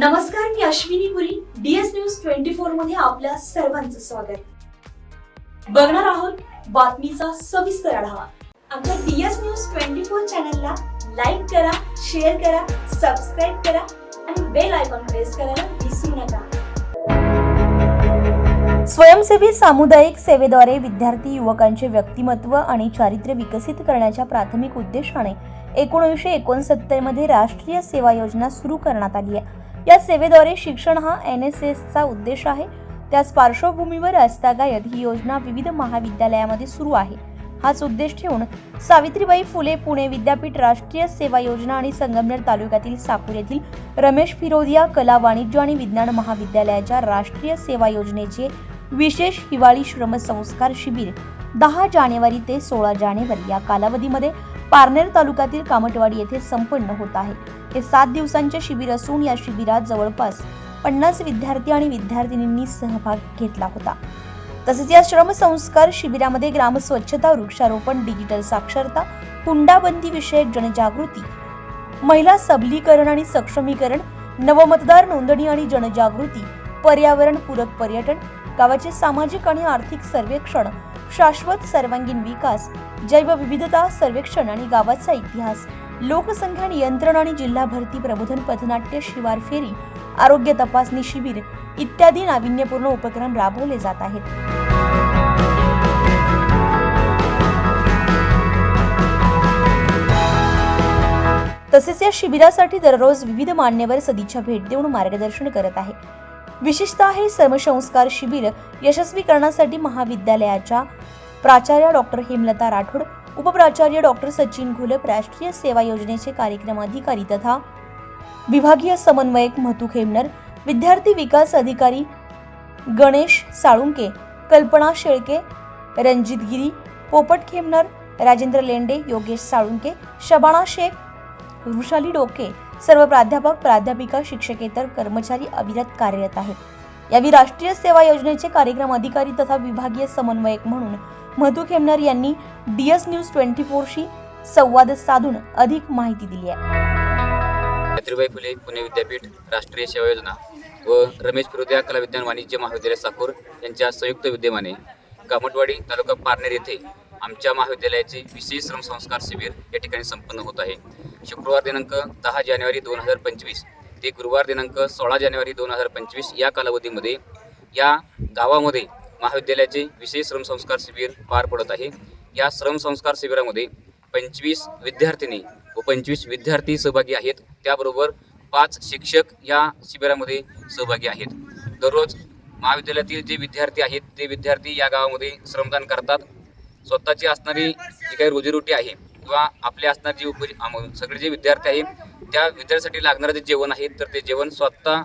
नमस्कार मी Ashwini Puri DS news twenty फोरमध्ये आपल्या सर्वांचं स्वागत. बघणार आहोत बातमीचा सविस्तर आढावा. आमच्या डीएस न्यूज ट्वेंटी फोर चॅनलला लाईक करा शेअर करा सबस्क्राईब करा आणि बेल आयकॉन प्रेस करायला विसरू नका. स्वयंसेवी सामुदायिक सेवेद्वारे विद्यार्थी युवकांचे व्यक्तिमत्व आणि चारित्र्य विकसित करण्याच्या प्राथमिक उद्देशाने एकोणीसशे एकोणसत्तरमध्ये राष्ट्रीय सेवा योजना सुरू करण्यात आली आहे. या सेवेद्वारे शिक्षण हा एन एस एसचा उद्देश आहे. त्याच पार्श्वभूमीवर आजतागायत ही योजना विविध महाविद्यालयामध्ये सुरू आहे. हाच उद्देश ठेवून सावित्रीबाई फुले पुणे विद्यापीठ राष्ट्रीय सेवा योजना आणि संगमनेर तालुक्यातील साकूर येथील रमेश फिरोदिया कला वाणिज्य आणि विज्ञान महाविद्यालयाच्या राष्ट्रीय सेवा योजनेचे विशेष हिवाळी श्रमसंस्कार शिबिर दहा जानेवारी ते सोळा जानेवारी या कालावधीमध्ये पारनेर तालुक्यातील कामटवाडी येथे संपन्न होत आहे. हे सात दिवसांचे शिबिर असून या शिबिरात जवळपास पन्नास विद्यार्थी आणि विद्यार्थिनींनी सहभाग घेतला होता. तसेच या श्रमसंस्कार शिबिरामध्ये ग्रामस्वच्छता वृक्षारोपण डिजिटल साक्षरता हुंडाबंदी विषयक जनजागृती महिला सबलीकरण आणि सक्षमीकरण नवमतदार नोंदणी आणि जनजागृती पर्यावरण पूरक पर्यटन गावाचे सामाजिक आणि आर्थिक सर्वेक्षण शाश्वत सर्वांगीण विकास जैवविविधता सर्वेक्षण आणि गावाचा इतिहास लोकसंख्या नियंत्रण आणि जिल्हा भरती प्रबोधन पथनाट्य शिवार फेरी आरोग्य तपासणी शिबिर इत्यादी नाविन्यपूर्ण उपक्रम राबवले जात आहेत. तसेच या शिबिरासाठी दररोज विविध मान्यवर सदिच्छा भेट देऊन मार्गदर्शन करत आहे. विशेषतः हे श्रमसंस्कार शिबिर यशस्वी करण्यासाठी महाविद्यालयाच्या प्राचार्य डॉक्टर हेमलता राठोड उपप्राचार्य डॉक्टर सचिन घोलप राष्ट्रीय सेवा योजनेचे कार्यक्रम अधिकारी तथा विभागीय समन्वयक महतू खेमनर विद्यार्थी विकास अधिकारी गणेश साळुंके कल्पना शेळके रणजित गिरी पोपट खेमनर राजेंद्र लेंडे योगेश साळुंके शबाणा शेख वृषाली डोके सर्व प्राध्यापक प्राध्यापिका शिक्षकेतर कर्मचारी अविरत कार्यरत आहेत. यावेळी राष्ट्रीय सेवा योजनेचे कार्यक्रम अधिकारी तथा विभागीय समन्वयक म्हणून मधु खेमनर यांनी डीएस न्यूज ट्वेंटी फोरशी संवाद साधून अधिक माहिती दिली आहे. सावित्रीबाई फुले पुणे विद्यापीठ राष्ट्रीय सेवा योजना व रमेश फिरोदिया कला विज्ञान वाणिज्य महाविद्यालय साकूर यांच्या संयुक्त विद्यमाने कामटवाडी तालुका पारनेर येथे आमच्या महाविद्यालयाचे विशेष श्रमसंस्कार शिबिर या ठिकाणी संपन्न होत आहे. शुक्रवार दिनांक दहा जानेवारी दोन हजार पंचवीस ते गुरुवार दिनांक सोळा जानेवारी दोन हजार पंचवीस या कालावधीमध्ये या गावामध्ये महाविद्यालयाचे विशेष श्रमसंस्कार शिबिर पार पडत आहे. या श्रमसंस्कार शिबिरामध्ये पंचवीस विद्यार्थिनी व पंचवीस विद्यार्थी सहभागी आहेत. त्याबरोबर पाच शिक्षक या शिबिरामध्ये सहभागी आहेत. दररोज महाविद्यालयातील जे विद्यार्थी आहेत ते विद्यार्थी या गावामध्ये श्रमदान करतात. स्वतःची असणारी जी काही रोजीरोटी आहे किंवा आपले असणारे जे उपजी सगळे जे विद्यार्थी आहेत त्या विद्यार्थ्यासाठी लागणारं जे जेवण आहे तर ते जेवण स्वतः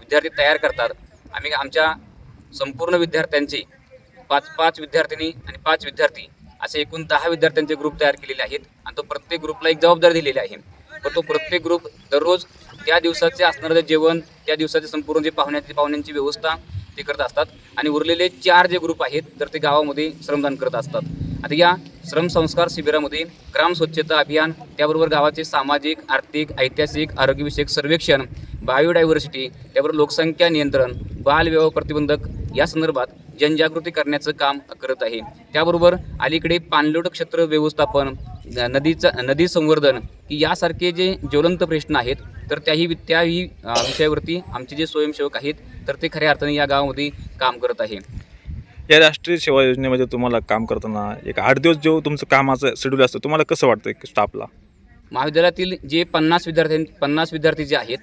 विद्यार्थी तयार करतात. आम्ही आमच्या संपूर्ण विद्यार्थ्यांचे पाच पाच विद्यार्थिनी आणि पाच विद्यार्थी असे एकूण दहा विद्यार्थ्यांचे ग्रुप तयार केलेले आहेत आणि तो प्रत्येक ग्रुपला एक जबाबदारी दिलेली आहे. पण तो प्रत्येक ग्रुप दररोज त्या दिवसाचे असणारं जे जेवण त्या दिवसाचे संपूर्ण जे पाहुण्याची पाहुण्यांची व्यवस्था ते करत असतात. आणि उरलेले चार जे ग्रुप आहेत तर ते गावामध्ये श्रमदान करत असतात. आता या श्रमसंस्कार शिबिरामध्ये ग्राम स्वच्छता अभियान त्याबरोबर गावाचे सामाजिक आर्थिक ऐतिहासिक आरोग्यविषयक सर्वेक्षण बायोडायव्हर्सिटी त्याबरोबर लोकसंख्या नियंत्रण बालविवाह प्रतिबंधक या संदर्भात जनजागृती करण्याचं काम करत आहे. त्याबरोबर अलीकडे पाणलोट क्षेत्र व्यवस्थापन न- नदीचं नदी संवर्धन की यासारखे जे ज्वलंत प्रश्न आहेत तर त्याही त्याही विषयावरती आमचे जे स्वयंसेवक आहेत तर ते खऱ्या अर्थाने या गावामध्ये काम करत आहे. या राष्ट्रीय सेवा योजनेमध्ये तुम्हाला काम करताना एक आठ दिवस जो तुमचं कामाचं शेड्यूल असतं तुम्हाला कसं वाटतं स्टाफला महाविद्यालयातील जे पन्नास विद्यार्थी पन्नास विद्यार्थी जे आहेत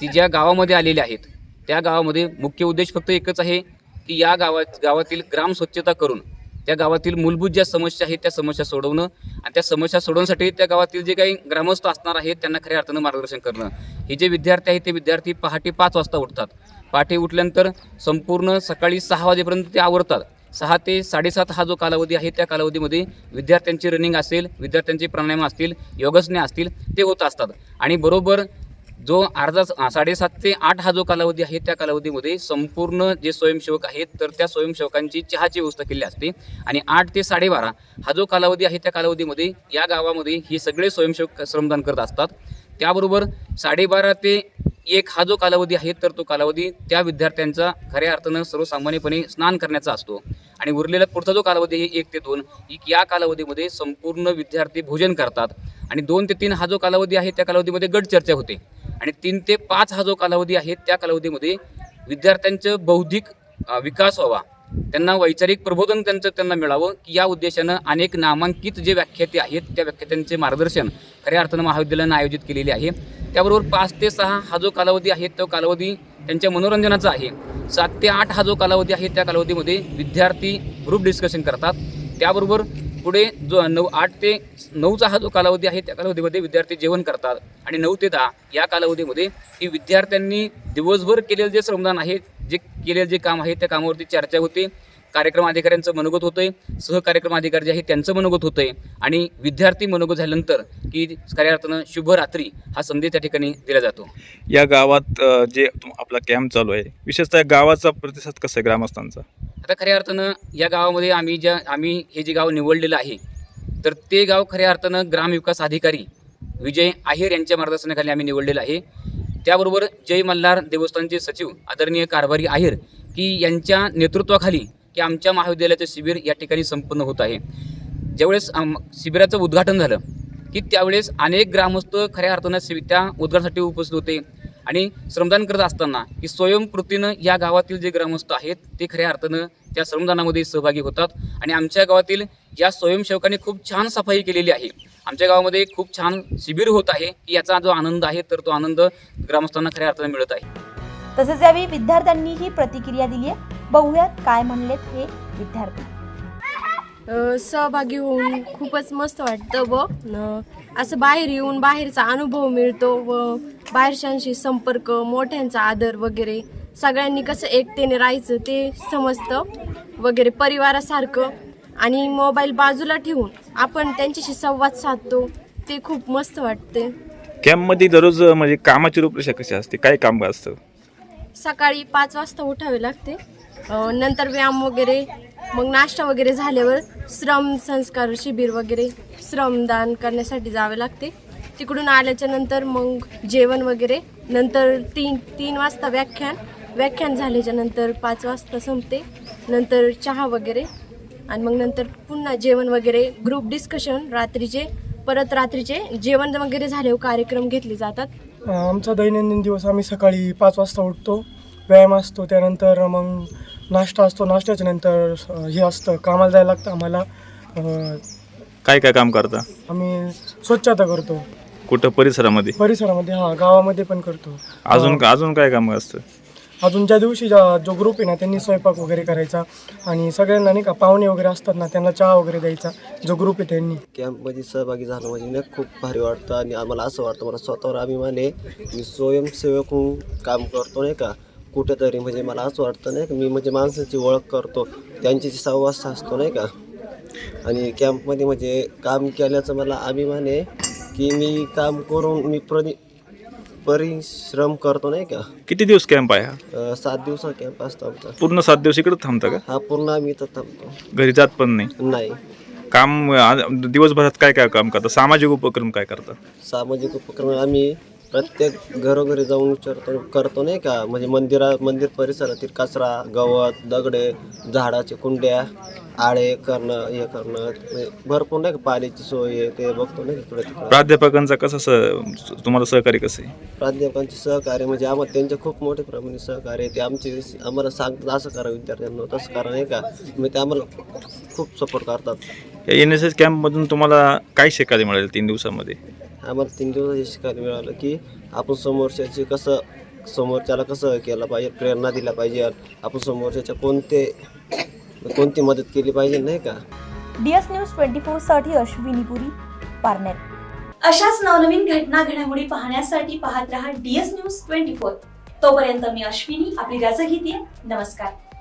ती ज्या गावामध्ये आलेले आहेत त्या गावामध्ये मुख्य उद्देश फक्त एकच आहे की या गावात गावातील ग्राम स्वच्छता करून त्या गावातील मूलभूत ज्या समस्या आहेत त्या समस्या सोडवणं आणि त्या समस्या सोडवण्यासाठी त्या गावातील जे काही ग्रामस्थ असणार आहेत त्यांना खऱ्या अर्थानं मार्गदर्शन करणं. हे जे विद्यार्थी आहेत ते विद्यार्थी पहाटे पाच वाजता उठतात. पहाटे उठल्यानंतर संपूर्ण सकाळी सहा वाजेपर्यंत ते आवरतात. सहा ते साडेसात हा जो कालावधी आहे त्या कालावधीमध्ये विद्यार्थ्यांची रनिंग असेल विद्यार्थ्यांचे प्राणायाम असतील योगासने असतील ते होत असतात. आणि बरोबर जो अर्धा साडेसात ते आठ हा जो कालावधी आहे त्या कालावधीमध्ये संपूर्ण जे स्वयंसेवक आहेत तर त्या स्वयंसेवकांची चहाची व्यवस्था केली असते. आणि आठ ते साडेबारा हा जो कालावधी आहे त्या कालावधीमध्ये या गावामध्ये हे सगळे स्वयंसेवक श्रमदान करत असतात. त्याबरोबर साडेबारा ते एक हा जो कालावधी आहे तर तो कालावधी त्या विद्यार्थ्यांचा खऱ्या अर्थानं सर्वसामान्यपणे स्नान करण्याचा असतो. आणि उरलेला पुढचा जो कालावधी आहे एक ते दोन एक या कालावधीमध्ये संपूर्ण विद्यार्थी भोजन करतात. आणि दोन ते तीन हा जो कालावधी आहे त्या कालावधीमध्ये गट चर्चा होते. आणि तीन ते पाच हा जो कालावधी आहे त्या कालावधीमध्ये विद्यार्थ्यांचं बौद्धिक विकास व्हावा. त्यांना वैचारिक प्रबोधन त्यांचं त्यांना मिळावं की या उद्देशानं अनेक नामांकित जे व्याख्याते आहेत त्या व्याख्यात्यांचे मार्गदर्शन खऱ्या अर्थानं महाविद्यालयानं आयोजित केलेले आहे. त्याबरोबर पाच ते सहा हा जो कालावधी आहे तो कालावधी त्यांच्या मनोरंजनाचा आहे. सात ते आठ हा जो कालावधी आहे त्या कालावधीमध्ये विद्यार्थी ग्रुप डिस्कशन करतात. त्याबरोबर पुढे जो नऊ आठ ते नऊचा हा जो कालावधी आहे त्या कालावधीमध्ये विद्यार्थी जेवण करतात. आणि नऊ ते दहा या कालावधीमध्ये की विद्यार्थ्यांनी दिवसभर केलेलं जे श्रमदान आहे जे केलेलं जे काम आहे त्या कामावरती चर्चा होते. कार्यक्रम अधिकाऱ्यांचं मनोगत होतंय सहकार्यक्रम अधिकारी जे आहे त्यांचं मनोगत होतंय. आणि विद्यार्थी मनोगत झाल्यानंतर की खऱ्या अर्थानं शुभरात्री हा संदेश त्या ठिकाणी दिला जातो. या गावात जे तुम- आपला कॅम्प चालू आहे विशेषतः गावाचा प्रतिसाद कसा आहे ग्रामस्थांचा? आता खऱ्या अर्थानं या गावामध्ये आम्ही ज्या आम्ही हे जे गाव निवडलेलं आहे तर ते गाव खऱ्या अर्थानं ग्रामविकास अधिकारी विजय आहेर यांच्या मार्गदर्शनाखाली आम्ही निवडलेलं आहे. त्याबरोबर जय मल्हार देवस्थानचे सचिव आदरणीय कारभारी आहेर की यांच्या नेतृत्वाखाली की आमच्या महाविद्यालयाचं शिबिर या ठिकाणी संपन्न होत आहे. ज्यावेळेस शिबिराचं उद्घाटन झालं की त्यावेळेस अनेक ग्रामस्थ खऱ्या अर्थानं शिबि- त्या उद्घाटनासाठी उपस्थित होते आणि श्रमदान करत असताना की स्वयंकृतीनं या गावातील जे ग्रामस्थ आहेत ते खऱ्या अर्थानं त्या श्रमदानामध्ये सहभागी होतात. आणि आमच्या गावातील या स्वयंसेवकांनी खूप छान सफाई केलेली आहे. आमच्या गावामध्ये खूप छान शिबिर होत आहे की याचा जो आनंद आहे तर तो आनंद ग्रामस्थांना खऱ्या अर्थानं मिळत आहे. तसेच यावेळी विद्यार्थ्यांनीही प्रतिक्रिया दिली आहे. बघूयात काय म्हणलेत हे विद्यार्थी. सहभागी होऊन खूपच मस्त वाटतं व न, असं बाहेर येऊन बाहेरचा अनुभव मिळतो व बाहेरच्यांशी संपर्क मोठ्यांचा आदर वगैरे सगळ्यांनी कसं एकतेने राहायचं ते समजतं वगैरे परिवारासारखं. आणि मोबाईल बाजूला ठेवून आपण त्यांच्याशी संवाद साधतो ते खूप मस्त वाटते. कॅम्पमध्ये दररोज म्हणजे कामाची रूपरेषा कशी असते? काय काम असतं? सकाळी पाच वाजता उठावे लागते. नंतर व्यायाम वगैरे मग नाश्ता वगैरे झाल्यावर श्रम संस्कार शिबिर वगैरे श्रमदान करण्यासाठी जावे लागते. तिकडून आल्याच्यानंतर मग जेवण वगैरे नंतर तीन तीन वाजता व्याख्यान व्याख्यान झाल्याच्यानंतर पाच वाजता संपते. नंतर चहा वगैरे आणि मग नंतर पुन्हा जेवण वगैरे ग्रुप डिस्कशन रात्रीचे परत रात्रीचे जेवण वगैरे झाल्यावर कार्यक्रम घेतले जातात. आमचा दैनंदिन दिवस आम्ही सकाळी पाच वाजता उठतो व्यायाम असतो त्यानंतर मग नाश्ता असतो नाश्त्याच्या नंतर हे असतं कामाला जायला लागतं आम्हाला. अ, काय काय काम करता? आम्ही स्वच्छता करतो. कुठं? परिसरामध्ये? परिसरामध्ये हा गावामध्ये पण करतो. अजून अजून काय काम असतं? अजून ज्या दिवशी ज्या जो ग्रुप आहे ना त्यांनी स्वयंपाक वगैरे करायचा आणि सगळ्यांना नाही का पाहुणे वगैरे असतात ना त्यांना चहा वगैरे द्यायचा जो ग्रुप आहे त्यांनी. कॅम्पमध्ये सहभागी झालं म्हणजे नाही खूप भारी वाटतं आणि आम्हाला असं वाटतं मला स्वतःवर अभिमान आहे. मी स्वयंसेवक होऊन काम करतो नाही का. कुठेतरी म्हणजे मला असं वाटतं नाही का मी म्हणजे माणसाची ओळख करतो त्यांच्याशी संवाद साधतो नाही का. आणि कॅम्पमध्ये म्हणजे काम केल्याचं मला अभिमान आहे की मी काम करून मी प्रदी परिश्रम करतो नाही का? किती दिवस कॅम्प आहे हा? अं, सात दिवसा कॅम्प असतो आमचा. पूर्ण सात दिवस इकडे थांबता का? हा पूर्ण आम्ही इथं थांबतो. घरी जात पण नाही? नाही. काम आ- दिवसभरात काय काय काम करता? सामाजिक उपक्रम काय करता? सामाजिक उपक्रम आम्ही प्रत्येक घरोघरी जाऊन विचारतो करतो नाही का? म्हणजे मंदिरा मंदिर परिसरातील कचरा गवत दगडे झाडाचे कुंड्या आळे करणं हे करणं म्हणजे भरपूर नाही का पाण्याची सोय आहे ते बघतो नाही का इकडे तिकडे. प्राध्यापकांचा कसं तुम्हाला सहकार्य कसं आहे? प्राध्यापकांचे सहकार्य म्हणजे आम्हाला त्यांचे खूप मोठे प्रमाणे सहकार्य आहे. ते आमचे आम्हाला सांगतात असं करा विद्यार्थ्यांना तसं करा नाही का? म्हणजे ते आम्हाला खूप सपोर्ट करतात. या एन एस एस कॅम्पमधून तुम्हाला काय शिकायला मिळेल तीन दिवसामध्ये? आम्हाला तीन दिवस हे शिकायला मिळालं की आपण समोरच्याची कसं समोरच्याला कसं केलं पाहिजे प्रेरणा दिला पाहिजे आपण समोरच्याच्या कोणते कोणती मदत केली पाहिजे नाही का? डी एस न्यूज ट्वेंटी फोरसाठी अश्विनी पुरी पारनेर. अशाच नवनवीन घटना घडामोडी पाहण्यासाठी पाहत रहा डीएस न्यूज ट्वेंटी फोर. तोपर्यंत मी अश्विनी आपली रजा घेते. नमस्कार.